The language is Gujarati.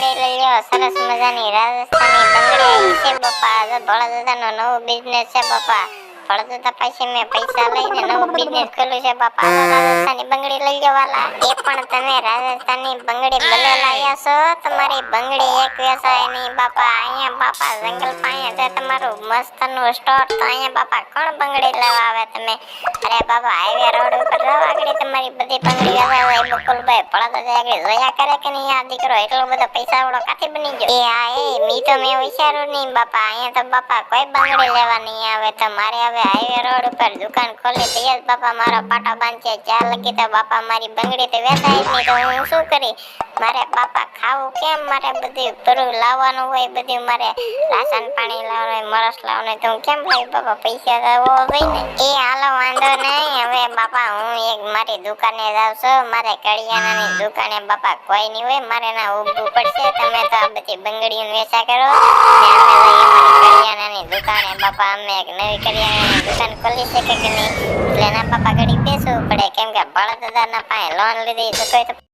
સરસ મજાની રાજસ્થાની બંગડી છે બાપા તો ભોળા નવો બિઝનેસ છે બાપા ભોળા પાસે મેં પૈસા લઈને નવો બિઝનેસ ખોલ્યો છે બાપા રાજસ્થાની બંગડી લઈ લો એ પણ તમે રાજસ્થાની બંગડી બને લાવ્યા છો તમારી બંગડી એક વ્યવસાય નહીં બાપા અહીંયા બાપા જંગલ પાસે છે તમારું મસ્તનું સ્ટોર તો અહીંયા બાપા કોણ બંગડી લેવા આવે તમે અરે બાપા હાઈવે રોડ આગળ તમારી બધી બંગડી વેચાય હોય બકુલભાઈ ભોળા દાદા આગળ જોયા કરે કે નહીં આ દીકરો? એટલો બધો પૈસા વાળો કાથી બની ગયો? એ આ એ, મી તો મેં વિચાર્યું નહીં બાપા, અહીંયા તો બાપા કોઈ બંગડી લેવા નહીં આવે તો મારે હવે હાઈવે રોડ ઉપર દુકાન ખોલી દઈએ બાપા, મારો પાટો બાંધશે, જ્યાં લગી તો બાપા મારી બંગડી તો વેચાય નહીં, તો હું શું કરી? મારે બાપા ખાવું કેમ? મારે બધું ભરું લાવવાનું હોય, બધું મારે રાશન પાણી લાવવાનું હોય, મરસ લાવવાનું હોય, તો હું કેમ લાવી બાપા, પૈસા તો હોય ને? એ હાલો વાંધો નહીં. બાપા, હું એક મારી દુકાને જાઉં છું, મારે કડિયાણાની દુકાને બાપા, કોઈ નહીં હોય, મારે ના ઉભું પડશે. તમે તો આ બધી બંગડીઓ વેચા કરો. ને અમે લઈએ મારી કડિયાણાની દુકાને બાપા, અમે એક નવી કડિયાણાની દુકાન ખોલી શકે કે નહીં? એટલે ના બાપા ઘડી બેસવું પડે. કેમ કે દાદાના પાસે લોન લીધી તો તો